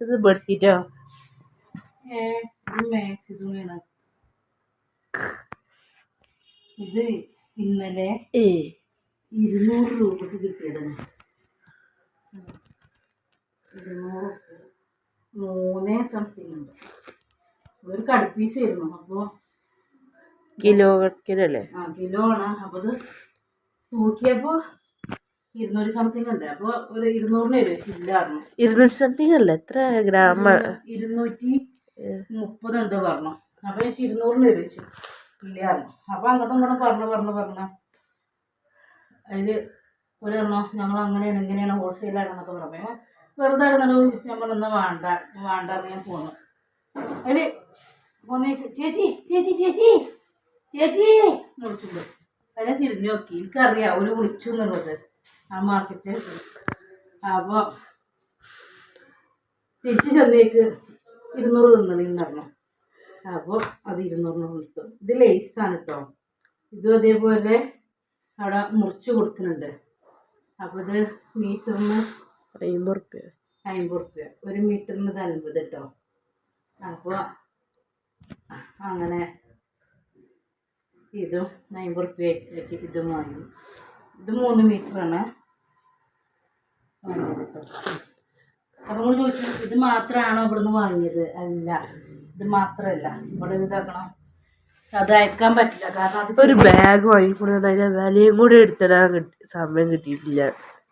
ഇത് ബെഡ്ഷീറ്റോ ഇത് മാക്സി തുണിയാണ്. ഇത് ഇന്നലെ ഇരുന്നൂറ് രൂപക്ക് കിട്ടിയതാണ്. ഇരുന്നൂറ് മൂന്നേ സംതിങ് ഉണ്ട്. ഒരു കടുപ്പീസ് ആയിരുന്നു അപ്പോൾ കിലോ കണക്കിനല്ലേ? ആ കിലോ ആണ്. അപ്പോൾ അത് തൂക്കിയപ്പോൾ ഇരുന്നൂറ് സംതിങ് ഉണ്ട്. അപ്പോൾ ഒരു ഇരുന്നൂറിന് വരും ഇല്ലായിരുന്നു. ഇരുന്നൂറ്റി സംതിങ് അല്ല എത്ര ഗ്രാമ ഇരുന്നൂറ്റി മുപ്പത് എന്തോ പറഞ്ഞു. അപ്പോൾ ഞാൻ ഇരുന്നൂറിന് ചോദിച്ചു ഇല്ലായിരുന്നു. അപ്പോൾ അങ്ങോട്ടും ഇങ്ങോട്ടും പറഞ്ഞു പറഞ്ഞു പറഞ്ഞു അതിൽ ഒരു എണ്ണോ ഞങ്ങൾ അങ്ങനെയാണ് ഇങ്ങനെയാണ് ഹോൾസെയിലാണെന്നൊക്കെ പറഞ്ഞു. വെറുതെ ഇടുന്നോ നമ്മൾ ഇന്ന് വേണ്ട വേണ്ട ഞാൻ പോന്നു. അതിൽ പോന്നേക്ക് ചേച്ചി ചേച്ചി ചേച്ചി ചേച്ചി എന്ന് വിളിച്ചിട്ടുണ്ട്. അതിനെ തിരിഞ്ഞു നോക്കി. എനിക്കറിയാം ഒരു വിളിച്ചു എന്നുള്ളത്. മാർക്കറ്റ്. അപ്പോൾ തിരിച്ച് ചെന്നേക്ക് ഇരുന്നൂറ് തിന്നണെന്ന് പറഞ്ഞു. അപ്പോൾ അത് ഇരുന്നൂറിന് കൊടുത്തു. ഇത് ലേസാണ് കേട്ടോ ഇതും അതേപോലെ അവിടെ മുറിച്ച് കൊടുക്കുന്നുണ്ട്. അപ്പോൾ ഇത് മീറ്ററിന് അമ്പത് റുപ്യ. അമ്പത് റുപ്യ. ഒരു മീറ്ററിന് ഇത് അൻപത് കേട്ടോ അപ്പോൾ അങ്ങനെ ഇതും അമ്പത് റുപ്യ ആക്കി ഇതും വാങ്ങി ഇത് മൂന്ന് മീറ്ററാണ്. അപ്പോൾ നിങ്ങൾ ചോദിച്ചു ഇത് മാത്രമാണോ ഇവിടുന്ന് വാങ്ങിയത്? അല്ല ഇത് മാത്രമല്ല ഇവിടെ ഇതാക്കണം. അത് അയക്കാൻ പറ്റില്ല. കാരണം ഒരു ബാഗ് വാങ്ങിക്കൊണ്ടു അതിന്റെ വിലയും കൂടി എടുത്തിടാൻ കിട്ടി സമയം കിട്ടിയിട്ടില്ല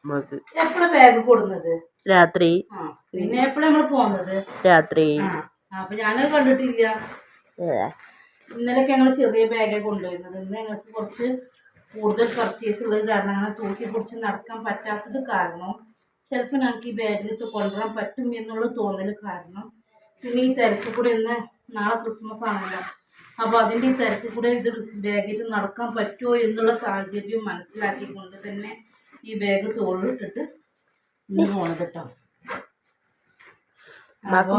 നമുക്ക് എപ്പോഴാണ് ബാഗ് കൊടുക്കുന്നത് രാത്രി. പിന്നെ എപ്പോഴാണ് നമ്മൾ പോകുന്നത്? രാത്രി. അപ്പൊ ഞാനത് കണ്ടിട്ടില്ല. ഇന്നലെയൊക്കെ ഞങ്ങൾ ചെറിയ ബാഗേ കൊണ്ടുവരുന്നത് ഇന്ന് ഞങ്ങൾക്ക് കുറച്ച് കൂടുതൽ പർച്ചേസ് ഉള്ളത് കാരണം അങ്ങനെ തൂക്കി പിടിച്ച് നടക്കാൻ പറ്റാത്തത് കാരണം ചിലപ്പോൾ ഞങ്ങൾക്ക് ഈ ബാഗിലിട്ട് കൊണ്ടുവരാൻ പറ്റും എന്നുള്ള തോന്നൽ കാരണം. പിന്നെ ഈ തിരക്ക് കൂടെ ഇന്ന് നാളെ ക്രിസ്മസ് ആണല്ലോ. അപ്പോൾ അതിന്റെ ഈ തിരക്ക് കൂടെ ഇത് ബാഗിട്ട് നടക്കാൻ പറ്റുമോ എന്നുള്ള സാഹചര്യം മനസ്സിലാക്കിക്കൊണ്ട് തന്നെ ഈ ബാഗ് തോളിലിട്ടിട്ട് ഇന്ന് പോണത് കേട്ടോ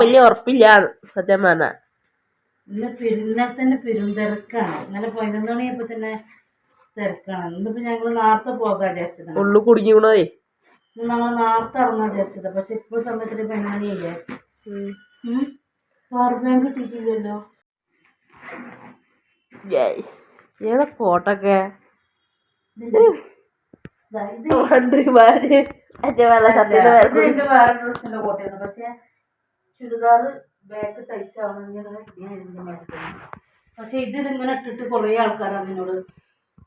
വലിയ ഉറപ്പില്ല സത്യം പറഞ്ഞ. ഇന്ന് പെരുന്നാൾ തന്നെ പെരുന്തിരക്കാണ് ഇന്നലെ പതിനൊന്ന് മണിയപ്പോ തന്നെ തിരക്കാണ്. ഇന്നിപ്പോ ഞങ്ങൾ നേരത്തെ പോകാൻ വിചാരിച്ചതാണ്. ഉള്ളു കുടുങ്ങിക്കണേ നമ്മൾ നേരത്തെ ഇറങ്ങാൻ വിചാരിച്ചത്. പക്ഷെ ഇപ്പോൾ സമയത്തിന് പതിനൊന്ന് മണിയല്ലേ പവർ ബാങ്ക് കിട്ടിയിട്ടില്ലല്ലോ. ഏതാ ഫോട്ടോക്കെ? ഇത് മന്ത്രിമാര്. വേറെ കോട്ടയാണ് പക്ഷെ ചുരിദാർ ബാക്ക് ടൈറ്റ് ആവണമെങ്കിൽ ഞാൻ പക്ഷെ ഇത് ഇതിങ്ങനെ ഇട്ടിട്ട് കുറേ ആൾക്കാരാണ് എന്നോട്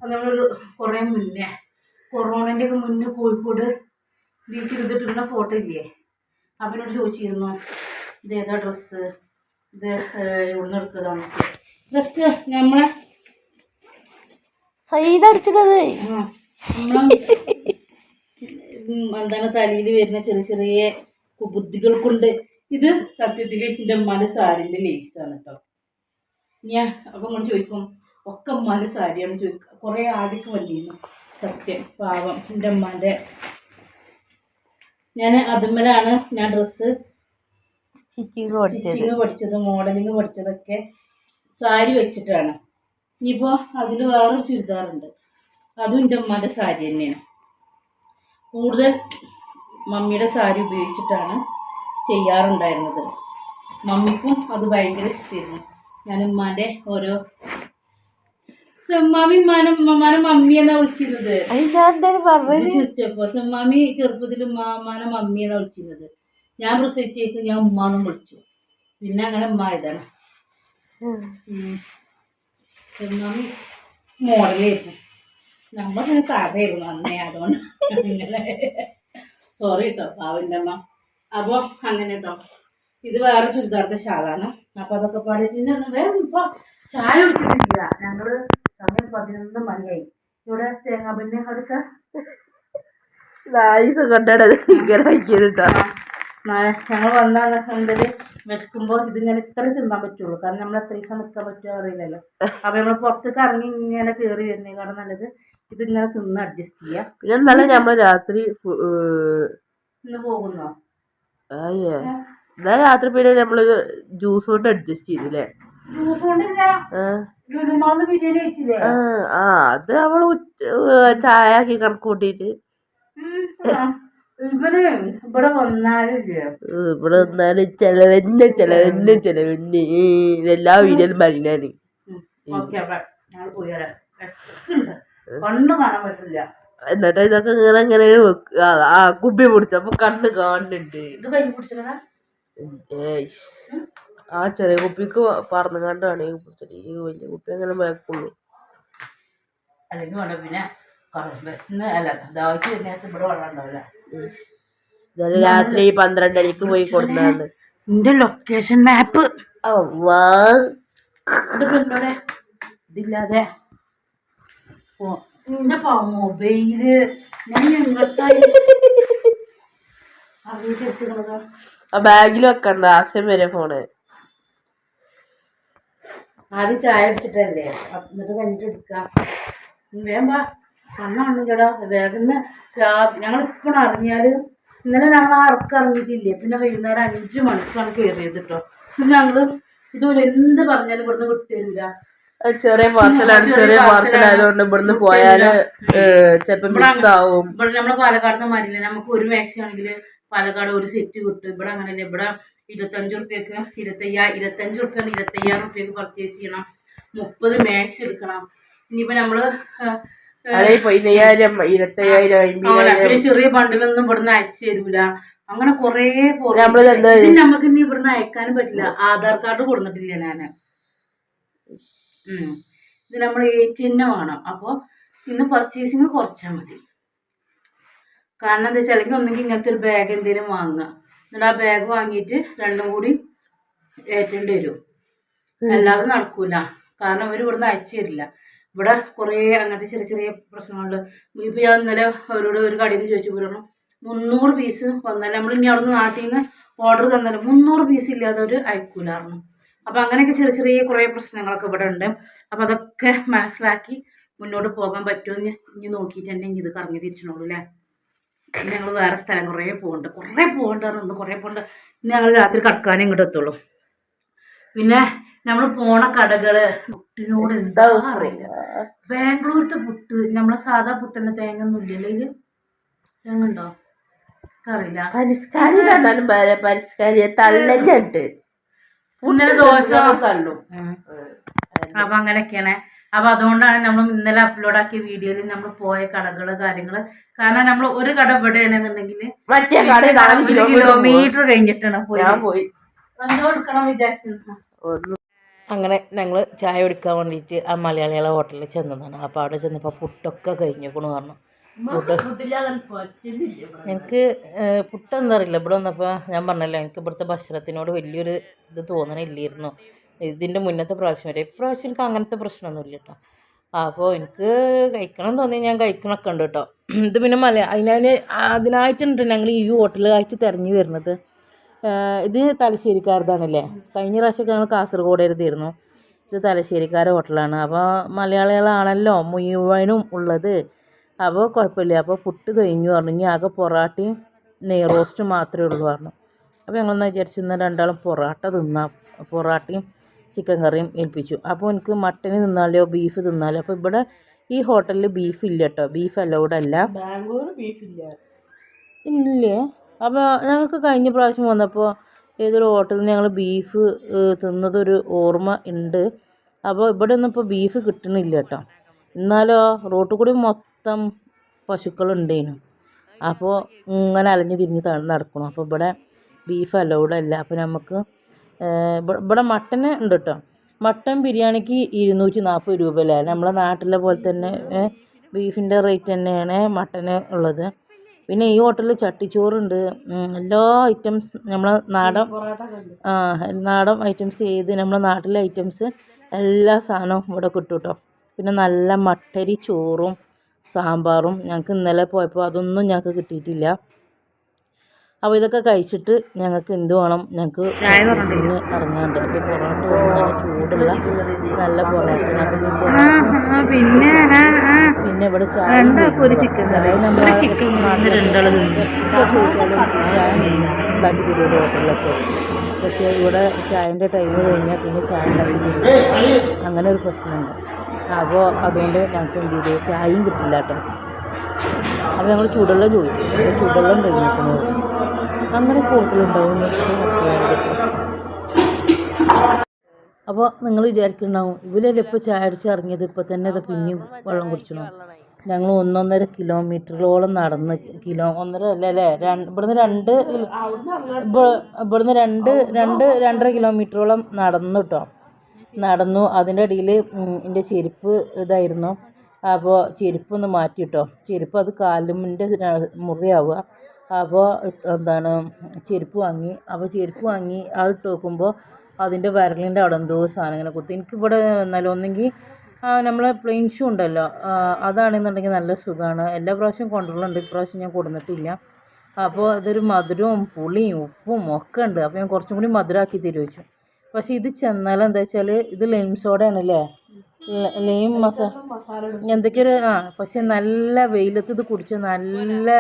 നമ്മളൊരു കുറേ മുന്നേ. കൊറോണന്റെ ഒക്കെ മുന്നേ കോഴിക്കോട് ബീച്ചിൽ ഇതിട്ടിരുന്ന ഫോട്ടോ ഇല്ലേ? അപ്പം എന്നോട് ചോദിച്ചിരുന്നു ഇത് ഏതാ ഡ്രസ്സ് ഇത് ഇവിടുന്ന് എടുത്തതാണ് ഇതൊക്കെ നമ്മളെ ഉം, എന്താണ് തലയിൽ വരുന്ന ചെറിയ ചെറിയ കുബുദ്ധികൾ കൊണ്ട് ഇത് സത്യത്തിൽ എന്റെ ഉമ്മാന്റെ സാരിന്റെ ലേസാണ് കേട്ടോ ഞാൻ അപ്പം നമ്മൾ ചോദിക്കും ഒക്കെ ഉമ്മാന്റെ സാരിയാണ്? ചോദിക്കുക കുറേ ആദ്യമൊക്കെ വന്നിരുന്നു. സത്യം പാവം എന്റെ ഉമ്മാന്റെ ഞാൻ അതുമ്മലാണ് ഞാൻ ഡ്രസ്സ് സ്റ്റിച്ചിങ് പഠിച്ചത്. സ്റ്റിച്ചിങ് പഠിച്ചത് മോഡലിങ് പഠിച്ചതൊക്കെ സാരി വെച്ചിട്ടാണ്. ഇനിയിപ്പോൾ അതിൽ വേറൊരു ചുരിദാറുണ്ട്. അതും എന്റെ ഉമ്മാന്റെ സാരി തന്നെയാണ്. കൂടുതൽ മമ്മിയുടെ സാരി ഉപയോഗിച്ചിട്ടാണ് ചെയ്യാറുണ്ടായിരുന്നത്. മമ്മിക്കും അത് ഭയങ്കര ഇഷ്ടമായിരുന്നു ഞാൻ ഉമ്മാന്റെ ഓരോ സെമ്മാമി ഉമ്മാനെ ഉമ്മമാനെ മമ്മി എന്നാ വിളിച്ചിരുന്നത്. ചിരിച്ചപ്പോ സെമ്മാമി ചെറുപ്പത്തിൽ ഉമ്മാമാനെ മമ്മി എന്നാ വിളിച്ചിരുന്നത്. ഞാൻ പ്രസവിച്ചേക്ക് ഞാൻ ഉമ്മാന്നും വിളിച്ചു. പിന്നെ അങ്ങനെ ഉമ്മ ഇതാണ് സെമ്മാമി മോഡലായിരുന്നു. നമ്മളിങ്ങനെ തടയായിരുന്നു അന്നേ അതുകൊണ്ട്. സോറി കേട്ടോ പാവിന്റെ അമ്മ അപ്പോൾ അങ്ങനെ കേട്ടോ ഇത് വേറെ ചുരിദാർത്തെ ശാലാണ് അപ്പോൾ അതൊക്കെ പാടിയിട്ട് വേറെ ഇപ്പോൾ ചായ കുടിച്ചിട്ടില്ല. ഞങ്ങൾ സമയം പതിനൊന്ന് മണിയായി. ഇവിടെ തേങ്ങാപ്പന്നെ അടുത്ത നായിസ് കൊണ്ടാണ് ഇങ്ങനെ ആക്കിയത് കേട്ടോ ഞങ്ങൾ വന്നാൽ സമയത്തിൽ വിശക്കുമ്പോൾ ഇതിങ്ങനെ ഇത്ര തിന്നാൻ പറ്റുള്ളൂ. കാരണം നമ്മൾ എത്ര ദിവസം നിൽക്കാൻ പറ്റുമോ അറിയില്ലല്ലോ. അപ്പോൾ നമ്മൾ പുറത്തേക്ക് ഇറങ്ങി ഇങ്ങനെ കയറി വരുന്നേക്കാളും നല്ലത് ഇതിങ്ങനെ തിന്ന് അഡ്ജസ്റ്റ് ചെയ്യാം. പിന്നെ എന്നാലും നമ്മൾ രാത്രി ഇന്ന് പോകുന്നോ? രാത്രി പിന്നെ നമ്മൾ ജ്യൂസ് കൊണ്ട് അഡ്ജസ്റ്റ് ചെയ്തു അല്ലേ ജ്യൂസ് കൊണ്ടില്ല ആ. അത് അവൾ ചായ ആക്കി കണക്ക് കൂട്ടിയിട്ട് ഉം, ആ. ഇവർ ഇവിടെ വന്നാലും ചെലവെന്നെ ചെലവെന്നെ ചെലവെന്നെ. ഇതെല്ലാം വീഡിയോയിലും പറയുന്നതാണ് എന്നിട്ട് ഇതൊക്കെ ഇങ്ങനെ ഇങ്ങനെ ആ കുപ്പി പിടിച്ചപ്പോ കണ്ണ് കാണുന്നുണ്ട്. ഏയ്ഷ്. ആ ചെറിയ കുപ്പിക്ക് പറന്നു കണ്ടാണ് ഈ പിടിച്ചത് ഈ വലിയ കുപ്പി അങ്ങനെ വേക്കുള്ളൂ അല്ലെങ്കിൽ വേണ്ട പിന്നെ ബസ്സിന് അല്ല ദാഹിച്ച് കഴിഞ്ഞാൽ ഇവിടെ വെള്ളം ഉണ്ടാവില്ല ഇന്നലെ രാത്രി പന്ത്രണ്ട് മണിക്ക് പോയി കൊടുത്താണ് എന്റെ ലൊക്കേഷൻ മാപ്പ് എന്നോടെ ഇതില്ലാതെ നിന്റെ മൊബൈൽ. ഞാൻ ആ ബാഗിൽ വെക്കണ്ട ആശയം വരെ ഫോണ്. ആദ്യം ചായ അടിച്ചിട്ടല്ലേ അപ്പ- എന്നിട്ട് കഴിഞ്ഞിട്ട് എടുക്കാം. വേഗം വാ. വേഗം ഞങ്ങൾ ഇപ്പം അറിഞ്ഞാൽ ഇന്നലെ ഞങ്ങൾ ആ ഇറക്കം ഇറങ്ങിയിട്ടില്ലേ? പിന്നെ വൈകുന്നേരം അഞ്ചു മണിക്കാണ് കയറിയത് കേട്ടോ പിന്നെ ഞങ്ങൾ ഇതുപോലെ എന്ത് പറഞ്ഞാലും ഇവിടുന്ന് വിട്ടുതരില്ല ചെറിയ പാർസലാണ്. ചെറിയ പാർസൽ ആയതുകൊണ്ട് ഇവിടുന്ന് പോയാൽ ചിലപ്പോ മിസ്സാവും. ഇവിടെ നമ്മളെ പാലക്കാട് മാറിയില്ല. നമുക്ക് ഒരു മാക്സി ആണെങ്കിൽ പാലക്കാട് ഒരു സെറ്റ് കിട്ടും. ഇവിടെ അങ്ങനെയല്ല. ഇവിടെ ഇരുപത്തഞ്ച് റുപ്യക്ക് ഇരുപത്തയ്യാ ഇരുപത്തഞ്ച് റുപ്യ ഇരുപത്തയ്യായിരം റുപ്യക്ക് പർച്ചേസ് ചെയ്യണം. മുപ്പത് മാക്സ് എടുക്കണം. ഇനിയിപ്പോ നമ്മൾ പതിനയ്യായിരം ഇരുപത്തയ്യായിരം ചെറിയ ബണ്ടിലൊന്നും ഇവിടുന്ന് അയച്ചു തരൂല. അങ്ങനെ കൊറേ നമുക്ക് ഇനി ഇവിടുന്ന് അയക്കാനും പറ്റില്ല. ആധാർ കാർഡ് കൊടുത്തിട്ടില്ല ഞാൻ ഇത് നമ്മൾ എ ടി എന്നെ വേണം. അപ്പോൾ ഇന്ന് പർച്ചേസിങ് കുറച്ചാൽ മതി. കാരണം എന്താ വെച്ചാൽ അല്ലെങ്കിൽ ഒന്നെങ്കിൽ ഇങ്ങനത്തെ ഒരു ബാഗ് എന്തെങ്കിലും വാങ്ങുക. എന്നിട്ട് ആ ബാഗ് വാങ്ങിയിട്ട് രണ്ടും കൂടി ഏറ്റേണ്ടി വരും. അല്ലാതെ നടക്കൂല. കാരണം അവർ ഇവിടുന്ന് അയച്ചു തരില്ല. ഇവിടെ കുറേ അങ്ങനത്തെ ചെറിയ ചെറിയ പ്രശ്നങ്ങളുണ്ട്. ഇപ്പം ഞാൻ ഇന്നലെ അവരോട് ഒരു കടയിൽ നിന്ന് ചോദിച്ചു പോലും മുന്നൂറ് പീസ് വന്നാൽ നമ്മൾ ഇനി അവിടുന്ന് നാട്ടിൽ നിന്ന് ഓർഡർ തന്നാലും മുന്നൂറ് പീസ് ഇല്ലാതെ അവർ അയക്കൂലായിരുന്നു അപ്പം അങ്ങനെയൊക്കെ ചെറിയ ചെറിയ കുറേ പ്രശ്നങ്ങളൊക്കെ ഇവിടെ ഉണ്ട്. അപ്പം അതൊക്കെ മനസ്സിലാക്കി മുന്നോട്ട് പോകാൻ പറ്റുമെന്ന് ഇനി നോക്കിയിട്ട് തന്നെ ഇത് കറങ്ങി തിരിച്ചിട്ടുള്ളൂ അല്ലേ ഞങ്ങൾ വേറെ സ്ഥലം കുറേ പോകുന്നുണ്ട് കുറേ പോകുന്നുണ്ട് ഇന്ന് കുറേ പോകുന്നുണ്ട് ഇനി ഞങ്ങൾ രാത്രി കടക്കാനേ ഇങ്ങോട്ട് എത്തുള്ളൂ. പിന്നെ നമ്മൾ പോണ കടകൾ പുട്ടിനോട് എന്താ അറിയില്ല. ബാംഗ്ലൂരത്തെ പുട്ട് നമ്മളെ സാധാ പുട്ടിന്റെ തേങ്ങ ഒന്നും ഇല്ലല്ലോ ഇത്? തേങ്ങ ഉണ്ടോ അറിയില്ല. പരിഷ്കാരി തന്നാലും പോരെ, പരിഷ്കാരി തള്ളഞ്ഞിട്ട് ഇന്നലെ ദോശ. തള്ളും. അപ്പൊ അങ്ങനെയൊക്കെയാണ്. അപ്പൊ അതുകൊണ്ടാണ് നമ്മൾ ഇന്നലെ അപ്ലോഡ് ആക്കിയ വീഡിയോയിൽ നമ്മൾ പോയ കടകൾ കാര്യങ്ങൾ. കാരണം നമ്മൾ ഒരു കട ഇവിടെയാണെന്നുണ്ടെങ്കിൽ മറ്റേ കട നാല് കിലോമീറ്റർ കഴിഞ്ഞിട്ടാണ് പോയി. അങ്ങനെ ഞങ്ങൾ ചായ കുടിക്കാൻ വേണ്ടിയിട്ട് ആ മലയാളികളെ ഹോട്ടലിൽ ചെന്നതാണ്. അപ്പോൾ അവിടെ ചെന്നപ്പോൾ പുട്ടൊക്കെ കഴിഞ്ഞേക്കണു പറഞ്ഞു. എനിക്ക് പുട്ടെന്താ പുട്ട് അറിയില്ല. ഇവിടെ വന്നപ്പോൾ ഞാൻ പറഞ്ഞല്ലോ എനിക്ക് ഇവിടുത്തെ ഭക്ഷണത്തിനോട് വലിയൊരു ഇത് തോന്നണില്ലായിരുന്നു. ഇതിന്റെ മുന്നത്തെ പ്രാവശ്യം വരെ. ഇപ്രാവശ്യം എനിക്ക് അങ്ങനത്തെ പ്രശ്നമൊന്നുമില്ല കേട്ടോ അപ്പോൾ എനിക്ക് കഴിക്കണം തോന്നി ഞാൻ കഴിക്കണമൊക്കെ ഉണ്ട് കേട്ടോ ഇത് പിന്നെ മല അതിനതിന് അതിനായിട്ടുണ്ട് ഞങ്ങൾ ഈ ഹോട്ടലായിട്ട് തിരഞ്ഞു വരുന്നത്. ഇത് തലശ്ശേരിക്കാരതാണല്ലേ? കഴിഞ്ഞ പ്രാവശ്യമൊക്കെ ഞങ്ങൾ കാസർഗോഡ് എഴുതിയിരുന്നു ഇത് തലശ്ശേരിക്കാരെ ഹോട്ടലാണ്. അപ്പോൾ മലയാളികളാണല്ലോ മുഴുവനും ഉള്ളത്. അപ്പോൾ കുഴപ്പമില്ല. അപ്പോൾ പുട്ട് കഴിഞ്ഞു പറഞ്ഞു. ഇനി ആകെ പൊറാട്ടയും നെയ് റോസ്റ്റും മാത്രമേ ഉള്ളൂ പറഞ്ഞു. അപ്പോൾ ഞങ്ങളൊന്ന് വിചാരിച്ചു ഇന്ന് രണ്ടാളും പൊറാട്ട തിന്നാം. പൊറാട്ടയും ചിക്കൻ കറിയും ഏൽപ്പിച്ചു. അപ്പോൾ എനിക്ക് മട്ടന് തിന്നാലോ ബീഫ് തിന്നാലോ അപ്പോൾ ഇവിടെ ഈ ഹോട്ടലിൽ ബീഫ് ഇല്ല കേട്ടോ ബീഫ് അലൗഡ് അല്ല. ബാംഗ്ലൂർ ബീഫ് ഇല്ല. ഇല്ലേ? അപ്പോൾ ഞങ്ങൾക്ക് കഴിഞ്ഞ പ്രാവശ്യം വന്നപ്പോൾ ഏതൊരു ഹോട്ടലിൽ നിന്ന് ഞങ്ങൾ ബീഫ് തിന്നതൊരു ഓർമ്മ ഉണ്ട് അപ്പോൾ ഇവിടെ ഒന്നും ഇപ്പോൾ ബീഫ് കിട്ടണില്ല കേട്ടോ എന്നാലോ റോട്ടിൽ കൂടി മൊത്തം പശുക്കളുണ്ടേനു. അപ്പോൾ ഇങ്ങനെ അലഞ്ഞ് തിരിഞ്ഞ് നടക്കണം. അപ്പോൾ ഇവിടെ ബീഫ് അലൗഡ് അല്ല. അപ്പോൾ നമുക്ക് ഇവിടെ മട്ടൻ ഉണ്ട് കേട്ടോ മട്ടൻ ബിരിയാണിക്ക് ഇരുന്നൂറ്റി നാൽപ്പത് രൂപ അല്ലേ നമ്മളെ നാട്ടിലെ പോലെ തന്നെ ബീഫിന്റെ റേറ്റ് തന്നെയാണ് മട്ടന് ഉള്ളത്. പിന്നെ ഈ ഹോട്ടലിൽ ചട്ടിച്ചോറുണ്ട്. എല്ലാ ഐറ്റംസ് നമ്മളെ നാടൻ നാടൻ ഐറ്റംസ് ഏത് നമ്മളെ നാട്ടിലെ ഐറ്റംസ് എല്ലാ സാധനവും ഇവിടെ കിട്ടും കേട്ടോ പിന്നെ നല്ല മട്ടരി ചോറും സാമ്പാറും ഞങ്ങൾക്ക് ഇന്നലെ പോയപ്പോൾ അതൊന്നും ഞങ്ങൾക്ക് കിട്ടിയിട്ടില്ല. അപ്പോൾ ഇതൊക്കെ കഴിച്ചിട്ട് ഞങ്ങൾക്ക് എന്ത് വേണം? ഞങ്ങൾക്ക് പർച്ചേസിങ്ങിന് ഇറങ്ങാണ്ട്. അപ്പോൾ പൊറോട്ട നല്ല ചൂടുള്ള നല്ല പൊറോട്ട പിന്നെ പിന്നെ ഇവിടെ ചായ ചായ നമ്മൾ ചോദിച്ചാലും ചായ ഉണ്ടാക്കി ഹോട്ടലിലൊക്കെ. പക്ഷേ ഇവിടെ ചായന്റെ ടൈം കഴിഞ്ഞാൽ പിന്നെ ചായ ഉണ്ടാക്കി അങ്ങനെ ഒരു പ്രശ്നമുണ്ട്. അപ്പോൾ അതുകൊണ്ട് ഞങ്ങൾക്ക് എന്ത് ചെയ്തു? ചായയും കിട്ടില്ല കേട്ടോ. അപ്പോൾ ഞങ്ങൾ ചൂടുവെള്ളം ചോദിച്ചു. ചൂടുവെള്ളം കഴിഞ്ഞിരിക്കുന്നത് അങ്ങനെ കൂടുതലുണ്ടാവും അപ്പോൾ നിങ്ങൾ വിചാരിക്കുന്നുണ്ടാവും ഇവരല്ലേ ഇപ്പോൾ ചായ അടിച്ച് ഇറങ്ങിയത് ഇപ്പോൾ തന്നെ അത് പിന്നെയും വെള്ളം കുടിച്ചണോ. ഞങ്ങൾ ഒന്നൊന്നര കിലോമീറ്ററിലോളം നടന്ന് കിലോ ഒന്നര അല്ല അല്ലേ? ഇവിടുന്ന് രണ്ട് ഇവിടുന്ന് രണ്ട് രണ്ട് രണ്ടര കിലോമീറ്ററോളം നടന്നു കേട്ടോ നടന്നു അതിന്റെ ഇടയിൽ എന്റെ ചെരുപ്പ് ഇതായിരുന്നു. അപ്പോൾ ചെരുപ്പ് ഒന്ന് മാറ്റി കേട്ടോ ചെരുപ്പ് അത് കാലുമിന്റെ മുറിയാവുക. അപ്പോൾ എന്താണ് ചെരുപ്പ് വാങ്ങി. അപ്പോൾ ചെരുപ്പ് വാങ്ങി അത് ഇട്ട് നോക്കുമ്പോൾ അതിന്റെ വിരലിന്റെ അവിടെ എന്തോ സാധനം ഇങ്ങനെ കുത്തി. എനിക്കിവിടെ എന്നാലും ഒന്നെങ്കിൽ നമ്മളെ പ്ലെയിൻ ഷൂ ഉണ്ടല്ലോ അതാണെന്നുണ്ടെങ്കിൽ നല്ല സുഖമാണ്. എല്ലാ പ്രാവശ്യവും കൊണ്ടുള്ളുണ്ട് ഇപ്രാവശ്യം ഞാൻ കൊടുത്തിട്ടില്ല. അപ്പോൾ ഇതൊരു മധുരവും പുളിയും ഉപ്പും ഒക്കെ ഉണ്ട്. അപ്പോൾ ഞാൻ കുറച്ചും കൂടി മധുരമാക്കി തരുമോ ചോദിച്ചു. പക്ഷേ ഇത് ചെന്നാൽ എന്താ വെച്ചാൽ ഇത് ലൈം സോഡയാണ് അല്ലേ ലൈം മസാല എന്തൊക്കെയൊരു ആ പക്ഷെ നല്ല വെയിലത്ത് ഇത് കുടിച്ച് നല്ല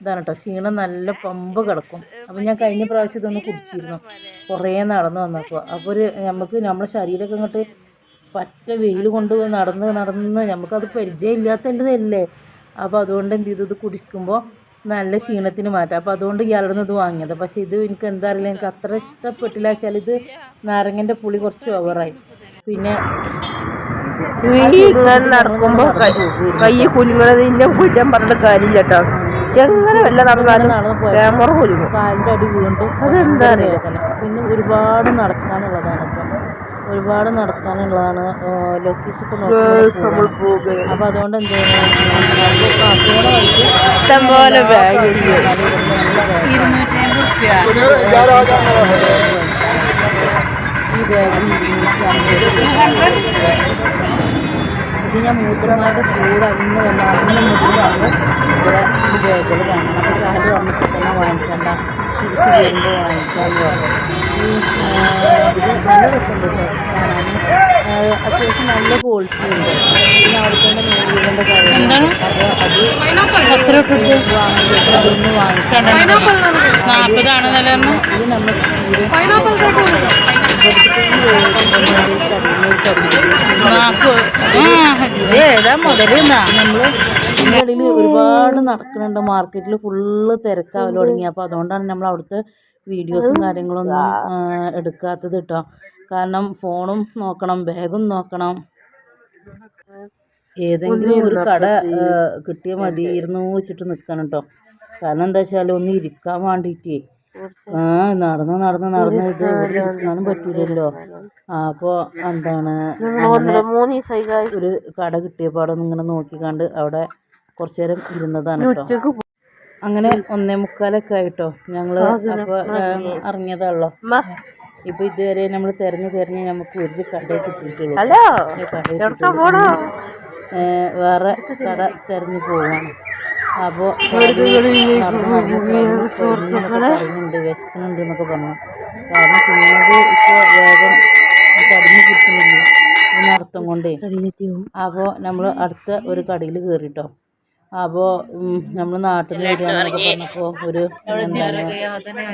ഇതാണ് കേട്ടോ ക്ഷീണം നല്ല പമ്പ് കിടക്കും. അപ്പം ഞാൻ കഴിഞ്ഞ പ്രാവശ്യം ഇതൊന്ന് കുടിച്ചിരുന്നു. കുറേ നടന്ന് വന്നപ്പോൾ അപ്പോൾ ഒരു നമുക്ക് നമ്മുടെ ശരീരമൊക്കെ ഇങ്ങോട്ട് പറ്റ വെയിൽ കൊണ്ട് നടന്ന് നടന്ന് നമുക്കത് പരിചയമില്ലാത്തതല്ലേ അപ്പോൾ അതുകൊണ്ട് എന്ത് ചെയ്തു? ഇത് കുടിക്കുമ്പോൾ നല്ല ക്ഷീണത്തിന് മാറ്റാം. അപ്പോൾ അതുകൊണ്ട് ഇയാളുടെ നിന്ന് ഇത് വാങ്ങിയത്. പക്ഷേ ഇത് എനിക്ക് എന്താ അറിയില്ല. എനിക്ക് അത്ര ഇഷ്ടപ്പെട്ടില്ല. വെച്ചാൽ ഇത് നാരങ്ങന്റെ പുളി കുറച്ച് ഓവറായി പിന്നെ നടക്കുമ്പോൾ കൈ കുലുങ്ങുന്നതിന്റെ കുറ്റം പറഞ്ഞിട്ട് കാര്യം കേട്ടോ എങ്ങനെ വല്ല നടന്നാലും ക്യാമറ കുലുങ്ങും കാലിന്റെ അടി വീണ്ടും അതെന്താ ഭയങ്കര പിന്നെ ഒരുപാട് നടക്കാനുള്ളതാണ് ഇപ്പം. ഒരുപാട് നടക്കാനുള്ളതാണ് ലൊക്കേഷനൊക്കെ നോക്കി പോവുകയാണ് അപ്പോൾ അതുകൊണ്ട് എന്ത് ഇഷ്ടം പോലെ ബാഗ് ഈ ബാഗ് ഇത് മൂത്രമായിട്ട് ചൂട് അന്ന് വന്ന അന്ന് മുതലാണ് ഇവിടെ ഈ കാണണം അപ്പോൾ ഷാൽ വന്നിട്ട് തന്നെ വാങ്ങിക്കണ്ട. തിരിച്ച് വരുമ്പോൾ വാങ്ങിക്കാമെന്ന് ഈ ഇത് നല്ല രസമുണ്ട് കാണാൻ. അത്യാവശ്യം നല്ല ക്വാളിറ്റി ഉണ്ട്. പിന്നെ അവിടെ തന്നെ കാര്യം അപ്പോൾ അത് എത്ര അതൊന്ന് വാങ്ങിക്കണം ഇത് നമ്മൾ ഏതാ ഇടയിൽ ഒരുപാട് നടക്കുന്നുണ്ട്. മാർക്കറ്റിൽ ഫുള്ള് തിരക്കാവൽ തുടങ്ങി. അപ്പോൾ അതുകൊണ്ടാണ് നമ്മൾ അവിടുത്തെ വീഡിയോസും കാര്യങ്ങളൊന്നും എടുക്കാത്തത് കേട്ടോ കാരണം ഫോണും നോക്കണം ബാഗും നോക്കണം. ഏതെങ്കിലും ഒരു കട കിട്ടിയ മതി ഇരുന്നൂച്ചിട്ട് നിൽക്കണം കേട്ടോ കാരണം എന്താ വെച്ചാൽ ഒന്ന് ഇരിക്കാൻ വേണ്ടിയിട്ടേ ആ നടന്ന് നടന്ന് നടന്ന് ഇത് ഇവിടെ ഇരിക്കാനും പറ്റൂലല്ലോ. അപ്പോൾ എന്താണ് ഒരു കട കിട്ടിയപ്പോൾ അവിടെ ഇങ്ങനെ നോക്കിക്കാണ്ട് അവിടെ കുറച്ചു നേരം ഇരുന്നതാണ് കേട്ടോ. അങ്ങനെ ഒന്നേ മുക്കാലൊക്കെ ആയിട്ടോ. ഞങ്ങൾ അപ്പോൾ ഇറങ്ങിയതാണല്ലോ. ഇപ്പൊ ഇതുവരെ നമ്മൾ തെരഞ്ഞു തിരഞ്ഞ് നമുക്ക് ഒരു കട കിട്ടിയിട്ടുള്ളൂ. കടയിൽ വേറെ കട തെരഞ്ഞു പോവാണ്. അപ്പോൾ പറയുന്നുണ്ട്. വിശക്കുന്നുണ്ട് എന്നൊക്കെ പറഞ്ഞു. കാരണം കുഞ്ഞത് ഇപ്പോൾ വേഗം കടന്നു കിട്ടുന്നില്ല. എന്നർത്ഥം കൊണ്ടേ. അപ്പോൾ നമ്മൾ അടുത്ത ഒരു കടയിൽ കയറിട്ടോ അപ്പോൾ നമ്മൾ നാട്ടിൽ നിന്ന് വരികയാണെന്നൊക്കെ പറഞ്ഞപ്പോൾ ഒരു എന്താണ്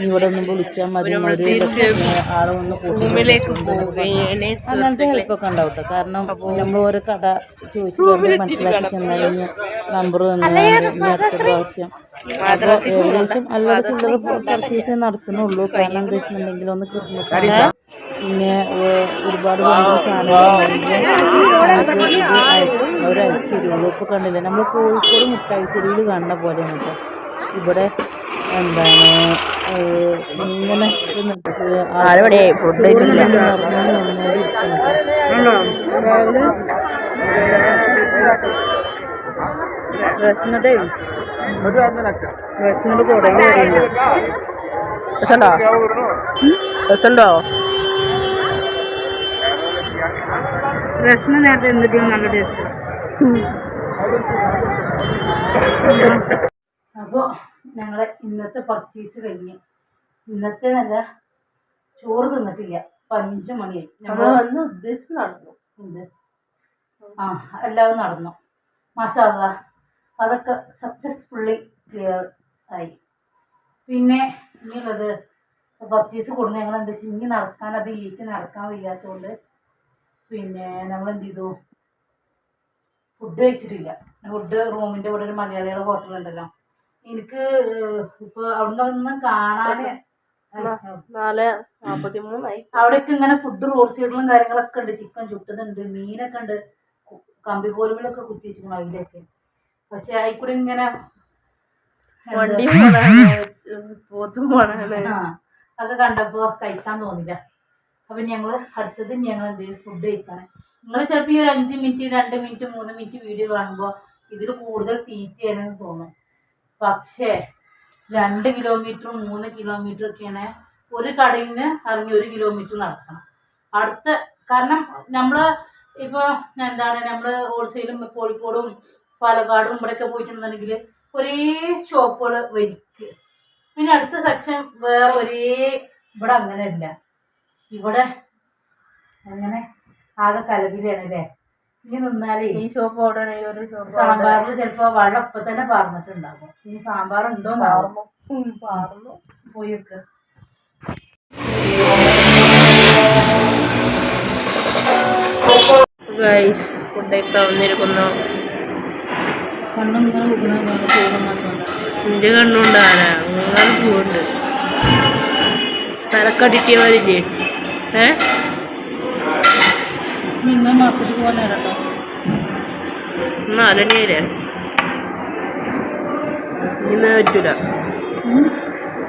ഇവിടെ ഒന്ന് വിളിച്ചാൽ മതി ഒരു ആളെ ഒന്ന് അങ്ങനത്തെ ഹെൽപ്പൊക്കെ ഉണ്ടാവും കേട്ടോ കാരണം നമ്മൾ ഓരോ കട ചോദിച്ചു കൊണ്ട് മനസ്സിലാക്കി ചെന്നാൽ കഴിഞ്ഞ് നമ്പർ തന്നാൽ അടുത്ത പ്രാവശ്യം. അപ്പോൾ ഏകദേശം അല്ലാതെ ചില്ലറ പർച്ചേസ് നടത്തുന്നുള്ളൂ. കാരണം എന്താ വെച്ചിട്ടുണ്ടെങ്കിൽ ഒന്ന് ക്രിസ്മസ് പിന്നെ ഒരുപാട് സാധനങ്ങൾ നമുക്ക് അവർ ഇപ്പോൾ കണ്ടില്ലേ നമ്മൾ കോഴിക്കോട് മിഠായി തെരുവിൽ കാണുന്ന പോലെയാണ് കേട്ടോ ഇവിടെ എന്താണ് ഇങ്ങനെ വിശന്നിട്ടേ വിശന്നിട്ട് വിശന്ന് നേരത്തെ എന്തൊക്കെയാണ് നല്ല ടേസ്റ്റ്. അപ്പോൾ ഞങ്ങളെ ഇന്നത്തെ പർച്ചേസ് കഴിഞ്ഞ്. ഇന്നത്തെ നല്ല ചോറ് തിന്നിട്ടില്ല. ഇപ്പം അഞ്ച് മണിയായി. നമ്മൾ വന്ന് ഉദ്ദേശിച്ച് നടന്നു. എന്ത്? ആ എല്ലാവരും നടന്നു. മാഷാല്ല അതൊക്കെ സക്സസ്ഫുള്ളി ക്ലിയർ ആയി. പിന്നെ ഇനിയുള്ളത് പർച്ചേസ് കൊടുന്ന് ഞങ്ങൾ എന്താ വെച്ചാൽ ഇനി നടക്കാൻ അത് ഈറ്റ് നടക്കാൻ വയ്യാത്തതുകൊണ്ട് പിന്നെ നമ്മൾ എന്ത് ചെയ്തു? ഫുഡ് കഴിച്ചിട്ടില്ല. ഫുഡ് റൂമിന്റെ കൂടെ ഒരു മലയാളികളുടെ ഹോട്ടൽ ഉണ്ടല്ലോ. എനിക്ക് ഇപ്പൊ അവിടെ നിന്ന് കാണാന് നാല് അവിടെയൊക്കെ ഇങ്ങനെ ഫുഡ് റോഡ് സൈഡിലും കാര്യങ്ങളൊക്കെ ഉണ്ട്. ചിക്കൻ ചുട്ടുന്നുണ്ട് മീനൊക്കെ ഉണ്ട്. കമ്പി കോലുകളൊക്കെ കുത്തി വെച്ചിരിക്കണം അതിലൊക്കെ പക്ഷെ അതിൽക്കൂടെ ഇങ്ങനെ വണ്ടി പോത്തും ആ, അതൊക്കെ കണ്ടപ്പോ കഴിക്കാൻ തോന്നില്ല. അപ്പൊ ഞങ്ങൾ അടുത്തത് ഞങ്ങൾ എന്തെങ്കിലും ഫുഡ് കഴിക്കാണ് നിങ്ങൾ ചിലപ്പോൾ ഈ ഒരു അഞ്ച് മിനിറ്റ് രണ്ട് മിനിറ്റ് മൂന്ന് മിനിറ്റ് വീഡിയോ കാണുമ്പോൾ ഇതിൽ കൂടുതൽ തീറ്റയാണെന്ന് തോന്നും. പക്ഷേ രണ്ട് കിലോമീറ്ററും മൂന്ന് കിലോമീറ്റർ ഒക്കെയാണ് ഒരു കടയിൽ നിന്ന് ഇറങ്ങി ഒരു കിലോമീറ്റർ നടക്കണം. അടുത്ത കാരണം നമ്മൾ ഇപ്പോൾ എന്താണ് നമ്മൾ ഹോൾസെയിലും കോഴിക്കോടും പാലക്കാടും ഇവിടെയൊക്കെ പോയിട്ടുണ്ടെന്നുണ്ടെങ്കിൽ ഒരേ ഷോപ്പുകൾ വരിക്ക് പിന്നെ അടുത്ത സെക്ഷൻ വേറെ ഒരേ ഇവിടെ അങ്ങനെയല്ല. ഇവിടെ. അങ്ങനെ ആകെ കലപിലാണ് അല്ലേ ഇനി നിന്നാലേ ഈ ഷോപ്പ് ഒരു ഷോപ്പ് സാമ്പാറിൽ ചിലപ്പോ വെള്ളം ഇപ്പൊ തന്നെ പറഞ്ഞിട്ടുണ്ടാകും ഇനി സാമ്പാർ ഉണ്ടോ പാർന്നു. പാർന്നു. പോയി വെക്ക്. ഗൈസ് ഫുഡൊക്കെ തന്നിരിക്കുന്നു. കണ്ണും ഇങ്ങനെ വിടുന്ന പോകുന്നുണ്ട് എന്റെ കണ്ണുണ്ടാകാനാ അങ്ങനെ പോകുന്നുണ്ട് തലക്കടിട്ടിയ മാതിരില്ലേ ഏ? ഇന്ന് പറ്റൂല.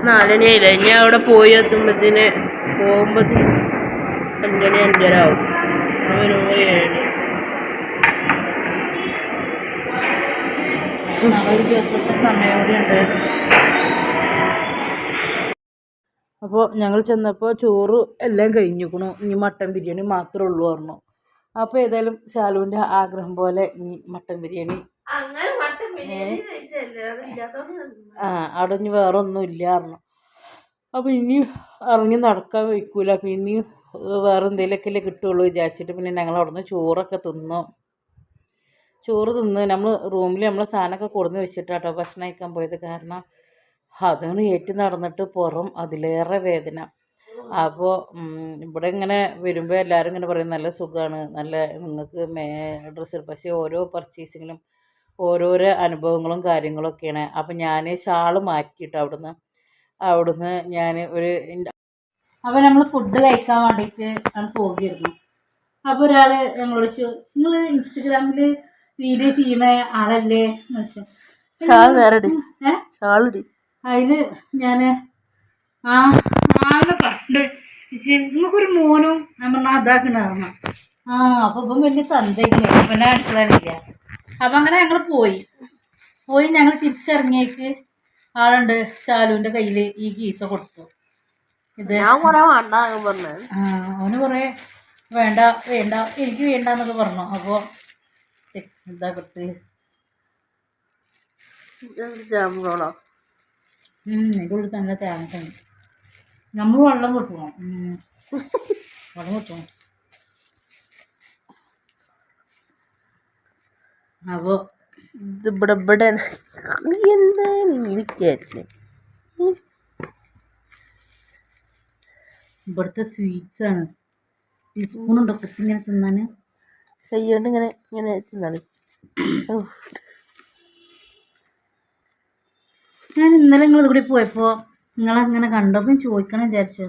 നാലണിയായില്ല? ഇനി അവിടെ പോയി എത്തുമ്പത്തിന് പോകുമ്പത്തിന് അഞ്ചണി അഞ്ചര ആവും. അവന് പോയി ഏഴ് നാളെ ഒരു ദിവസത്തെ സമയം കൂടി ഉണ്ട്. അപ്പോൾ ഞങ്ങൾ ചെന്നപ്പോൾ ചോറ് എല്ലാം കഴിഞ്ഞിരിക്കണു ഇനി മട്ടൻ ബിരിയാണി മാത്രമേ ഉള്ളൂ പറഞ്ഞു. അപ്പോൾ ഏതായാലും ശാലുവിന്റെ ആഗ്രഹം പോലെ ഇനി മട്ടൻ ബിരിയാണി. ആ അവിടെ ഇനി വേറെ ഒന്നും ഇല്ല പറഞ്ഞു. അപ്പോൾ ഇനി ഇറങ്ങി നടക്കാൻ വയ്ക്കൂല. ഇനി വേറെ എന്തെങ്കിലുമൊക്കെ അല്ലേ കിട്ടുള്ളൂ വിചാരിച്ചിട്ട് പിന്നെ ഞങ്ങൾ അവിടുന്ന് ചോറൊക്കെ തിന്നു. ചോറ് തിന്ന് നമ്മൾ റൂമിൽ നമ്മൾ സാധനമൊക്കെ കൊടുന്ന് വെച്ചിട്ടാട്ടോ ഭക്ഷണം കഴിക്കാൻ പോയത് കാരണം അതങ്ങനെ ഏറ്റി നടന്നിട്ട് പുറം അതിലേറെ വേദന. അപ്പോൾ ഇവിടെ ഇങ്ങനെ വരുമ്പോൾ എല്ലാവരും ഇങ്ങനെ പറയും നല്ല സുഖമാണ് നല്ല നിങ്ങൾക്ക് മേ ഡ്രസ്സ് പക്ഷേ ഓരോ പർച്ചേസിങ്ങിലും ഓരോരോ അനുഭവങ്ങളും കാര്യങ്ങളൊക്കെയാണ്. അപ്പം ഞാൻ ഷാൾ മാറ്റിയിട്ട് അവിടുന്ന്. അവിടുന്ന് ഞാൻ ഒരു അപ്പോൾ നമ്മൾ ഫുഡ് കഴിക്കാൻ വേണ്ടിയിട്ട് ആണ് പോകിയിരുന്നു അപ്പോൾ ഒരാൾ ഞങ്ങളോട് ചോദിച്ചു നിങ്ങൾ ഇൻസ്റ്റഗ്രാമിൽ വീഡിയോ ചെയ്യുന്ന ആളല്ലേ? എന്ന് ഷാൾ വേറെ ഷാളിടി. അതിന് ഞാൻ ആ ആളെ കണ്ട്. നിങ്ങൾക്കൊരു മോനും നമ്മൾ അതാക്കണ ആ അപ്പൊ ഇപ്പം വലിയ തന്തയില്ല പിന്നെ മനസ്സിലാണില്ല അപ്പം അങ്ങനെ ഞങ്ങൾ പോയി. പോയി ഞങ്ങൾ തിരിച്ചിറങ്ങിയേക്ക് ആളുണ്ട് ചാലുവിന്റെ കയ്യിൽ ഈ ഗീസ കൊടുത്തു. ഇത് അവന് കുറേ വേണ്ട വേണ്ട എനിക്ക് വേണ്ട എന്നൊക്കെ പറഞ്ഞു. അപ്പോൾ എന്താ കിട്ടി ജാമുകളോ? അതിന്റെ ഉള്ളിൽ നല്ല തേങ്ങ നമ്മൾ വെള്ളം കിട്ടണം വെള്ളം കിട്ടണം അപ്പോൾ ഇത് ഇവിടെ ഇവിടെ എന്താ ഇരിക്കല്ലേ ഇവിടുത്തെ സ്വീറ്റ്സ് ആണ്. ടീസ്പൂണുണ്ടോ കുത്തി ഇങ്ങനെ തിന്നാൻ കൈകൊണ്ട് ഇങ്ങനെ ഇങ്ങനെ തിന്നാളി ഞാൻ ഇന്നലെ നിങ്ങൾ കൂടി പോയപ്പോൾ നിങ്ങളങ്ങനെ കണ്ടപ്പോൾ ചോദിക്കണം വിചാരിച്ചു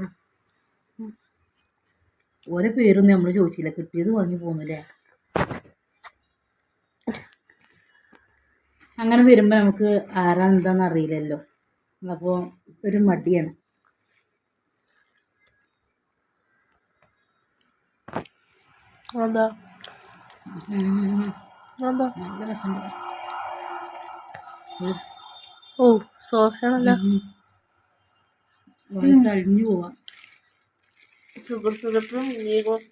ഓരോ പേരൊന്നും നമ്മൾ ചോദിച്ചില്ല. കിട്ടിയത് വാങ്ങി പോകുന്നില്ലേ അങ്ങനെ വരുമ്പോൾ നമുക്ക് ആരാ എന്താണെന്ന് അറിയില്ലല്ലോ. അപ്പോൾ ഒരു മടിയാണ്. എന്താ. എന്താ നല്ല രസമുണ്ട്. ഓ സോഷണല്ല കഴിഞ്ഞു പോവാം. ഷുഗർ സിറപ്പും ഇനിയും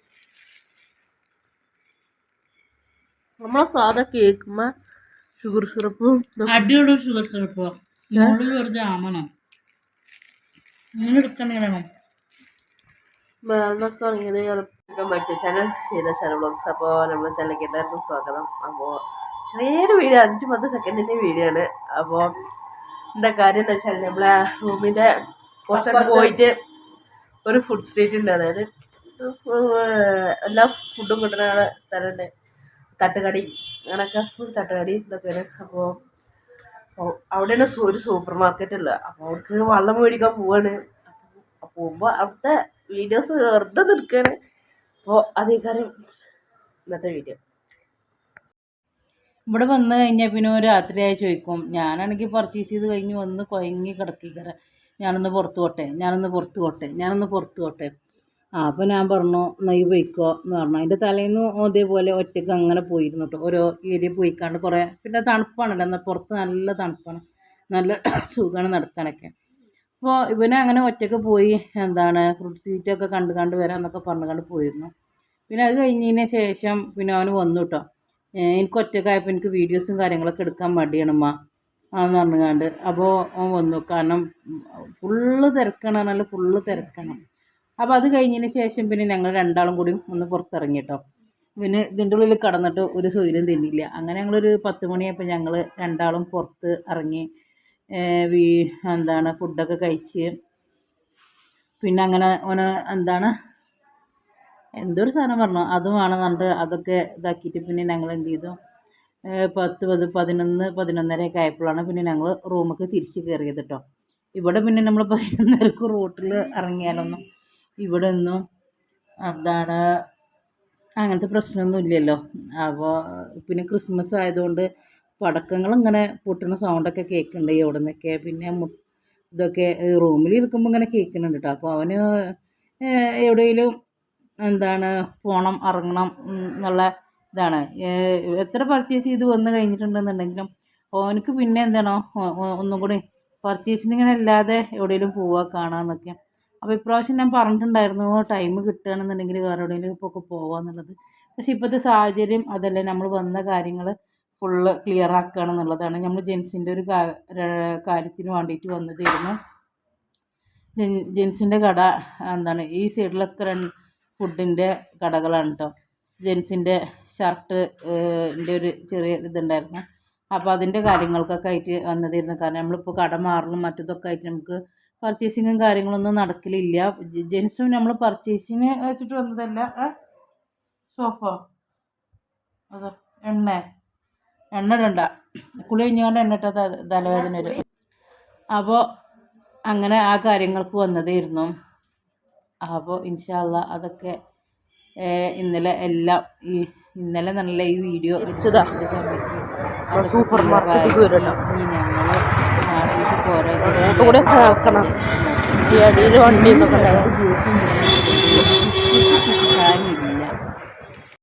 നമ്മളെ സാധാ കേക്കുമ്പോ ഷുഗർ സിറപ്പും അടിയോടും ഷുഗർ സിറപ്പോ ഇങ്ങനെ ഇങ്ങനെ എടുക്കാൻ പറ്റും ചാനൽ ചെയ്ത ചാനൽ ബ്ലോഗ്സ് അപ്പോൾ നമ്മുടെ ചാനലിലേക്ക് എല്ലാവർക്കും സ്വാഗതം. അപ്പോൾ ചെറിയൊരു വീഡിയോ അഞ്ച് പത്ത് സെക്കൻഡിന്റെ വീഡിയോ ആണ്. അപ്പോൾ എന്താ കാര്യം എന്താ വെച്ചാൽ നമ്മളെ റൂമിന്റെ കുറച്ചൊക്കെ പോയിട്ട് ഒരു ഫുഡ് സ്ട്രീറ്റ് ഉണ്ട്. അതായത് എല്ലാ ഫുഡും കിട്ടുന്ന സ്ഥലമുണ്ട്. തട്ടുകടി അങ്ങനെയൊക്കെ ഫുൾ തട്ടുകടി ഇതൊക്കെയാണ്. അപ്പോൾ അവിടെയാണ് ഒരു സൂപ്പർ മാർക്കറ്റ് ഉള്ളത്. അപ്പോൾ അവർക്ക് വെള്ളം മേടിക്കാൻ പോവാണ്. പോകുമ്പോൾ അവിടുത്തെ വീഡിയോസ് വെറുതെ നിൽക്കുകയാണ് അപ്പോൾ അതേ കാര്യം ഇന്നത്തെ വീഡിയോ ഇവിടെ വന്ന് കഴിഞ്ഞാൽ പിന്നെ രാത്രിയായി ചോദിക്കും. ഞാനാണെങ്കിൽ പർച്ചേസ് ചെയ്ത് കഴിഞ്ഞ് വന്ന് കുഴങ്ങി കിടക്കിക്കറ ഞാനൊന്ന് പുറത്ത് പോട്ടെ. ഞാനൊന്ന് പുറത്ത് പോട്ടെ. ഞാനൊന്ന് പുറത്ത് പോട്ടെ. ആ അപ്പോൾ ഞാൻ പറഞ്ഞു നൈ പോയിക്കോ എന്ന് പറഞ്ഞു. അതിന്റെ തലേന്ന് അതേപോലെ ഒറ്റയ്ക്ക് അങ്ങനെ പോയിരുന്നു കേട്ടോ ഓരോ ഏരിയ പോയിക്കാണ്ട് കുറേ പിന്നെ തണുപ്പാണല്ലോ. എന്നാൽ പുറത്ത് നല്ല തണുപ്പാണ്. നല്ല സുഖമാണ് നടക്കാനൊക്കെ. അപ്പോൾ ഇവനെ അങ്ങനെ ഒറ്റയ്ക്ക് പോയി എന്താണ് ഫ്രൂട്ട് സീറ്റൊക്കെ കണ്ട് കണ്ട് വരാമെന്നൊക്കെ പറഞ്ഞു കണ്ട് പോയിരുന്നു. പിന്നെ അത് കഴിഞ്ഞതിന് ശേഷം പിന്നെ അവന് വന്നു കേട്ടോ എനിക്ക് ഒറ്റക്കായപ്പോൾ എനിക്ക് വീഡിയോസും കാര്യങ്ങളൊക്കെ എടുക്കാൻ മടിയാണമ്മ. ആന്ന് പറഞ്ഞുകൊണ്ട് അപ്പോൾ അവൻ വന്നു. കാരണം ഫുള്ള് തിരക്കണം പറഞ്ഞാൽ ഫുള്ള് തിരക്കണം. അപ്പോൾ അത് കഴിഞ്ഞതിന് ശേഷം പിന്നെ ഞങ്ങൾ രണ്ടാളും കൂടി ഒന്ന് പുറത്തിറങ്ങി കേട്ടോ പിന്നെ ഇതിന്റെ ഉള്ളിൽ കടന്നിട്ട് ഒരു സൗകര്യം തിന്നില്ല. അങ്ങനെ ഞങ്ങളൊരു പത്ത് മണിയായപ്പോൾ ഞങ്ങൾ രണ്ടാളും പുറത്ത് ഇറങ്ങി വീ എന്താണ് ഫുഡൊക്കെ കഴിച്ച്. പിന്നെ അങ്ങനെ ഓന് എന്താണ് എന്തോ ഒരു സാധനം പറഞ്ഞു. അത് വേണം പറഞ്ഞിട്ട് അതൊക്കെ ഇതാക്കിയിട്ട് പിന്നെ ഞങ്ങൾ എന്ത് ചെയ്തു. പത്ത് പത് പതിനൊന്ന് പതിനൊന്നരയൊക്കെ ആയപ്പോഴാണ് പിന്നെ ഞങ്ങൾ റൂമൊക്കെ തിരിച്ച് കയറിയത് കേട്ടോ. ഇവിടെ പിന്നെ നമ്മൾ പതിനൊന്നരക്ക് റോട്ടിൽ ഇറങ്ങിയാലൊന്നും ഇവിടെ ഒന്നും എന്താണ് അങ്ങനത്തെ പ്രശ്നമൊന്നും ഇല്ലല്ലോ. അപ്പോൾ പിന്നെ ക്രിസ്മസ് ആയതുകൊണ്ട് പടക്കങ്ങൾ ഇങ്ങനെ പൊട്ടുന്ന സൗണ്ടൊക്കെ കേൾക്കുന്നുണ്ട് എവിടെ നിന്നൊക്കെ പിന്നെ ഇതൊക്കെ റൂമിൽ ഇരിക്കുമ്പോൾ ഇങ്ങനെ കേൾക്കുന്നുണ്ട് കേട്ടോ. അപ്പോൾ അവന് എവിടെയെങ്കിലും എന്താണ് പോകണം ഇറങ്ങണം എന്നുള്ള ഇതാണ്. എത്ര പർച്ചേസ് ചെയ്ത് വന്ന് കഴിഞ്ഞിട്ടുണ്ടെന്നുണ്ടെങ്കിലും ഓനക്ക് പിന്നെ എന്താണോ ഒന്നും കൂടി പർച്ചേസിന് അല്ലാതെ എവിടെയെങ്കിലും പോവുക കാണാമെന്നൊക്കെ അപ്പോൾ ഇപ്രാവശ്യം ഞാൻ പറഞ്ഞിട്ടുണ്ടായിരുന്നു ടൈം കിട്ടുകയാണെന്നുണ്ടെങ്കിൽ വേറെ എവിടെയെങ്കിലും ഇപ്പോൾ ഒക്കെ പോവാന്നുള്ളത് പക്ഷേ ഇപ്പോഴത്തെ സാഹചര്യം അതല്ല നമ്മൾ വന്ന കാര്യങ്ങൾ ഫുള്ള് ക്ലിയർ ആക്കുകയാണ് എന്നുള്ളതാണ്. നമ്മൾ ജെൻസിന്റെ ഒരു കാര്യത്തിന് വേണ്ടിയിട്ട് വന്നതായിരുന്നു. ജെൻ ജെൻസിന്റെ കട എന്താണ് ഈ സൈഡിലൊക്കെ രണ്ട് ഫുഡിന്റെ കടകളാണ് കേട്ടോ ജെൻസിന്റെ ഷർട്ട് ന്റെ ഒരു ചെറിയ ഇതുണ്ടായിരുന്നു. അപ്പോൾ അതിന്റെ കാര്യങ്ങൾക്കൊക്കെ ആയിട്ട് വന്നതായിരുന്നു. കാരണം നമ്മളിപ്പോൾ കട മാറലും മറ്റതൊക്കെ ആയിട്ട് നമുക്ക് പർച്ചേസിങ്ങും കാര്യങ്ങളൊന്നും നടക്കലില്ല. ജെൻസും നമ്മൾ പർച്ചേസിങ് വെച്ചിട്ട് വന്നതല്ല സോഫ അതോ എണ്ണ? എണ്ണ ഇടണ്ട. കുളി കഴിഞ്ഞുകൊണ്ട് എണ്ണ ഇട്ടാൽ തലവേദന വരും. അപ്പോൾ അങ്ങനെ ആ കാര്യങ്ങൾക്ക് വന്നതായിരുന്നു. അപ്പോൾ ഇൻഷാല്ല അതൊക്കെ ഇന്നലെ എല്ലാം ഈ ഇന്നലെ നല്ല ഈ വീഡിയോ ഇച്ചതാ. സമയത്ത് സൂപ്പർ. ഇനി ഞങ്ങൾ നാട്ടിലേക്ക് പോരാ അടിയിൽ വണ്ടി ദിവസം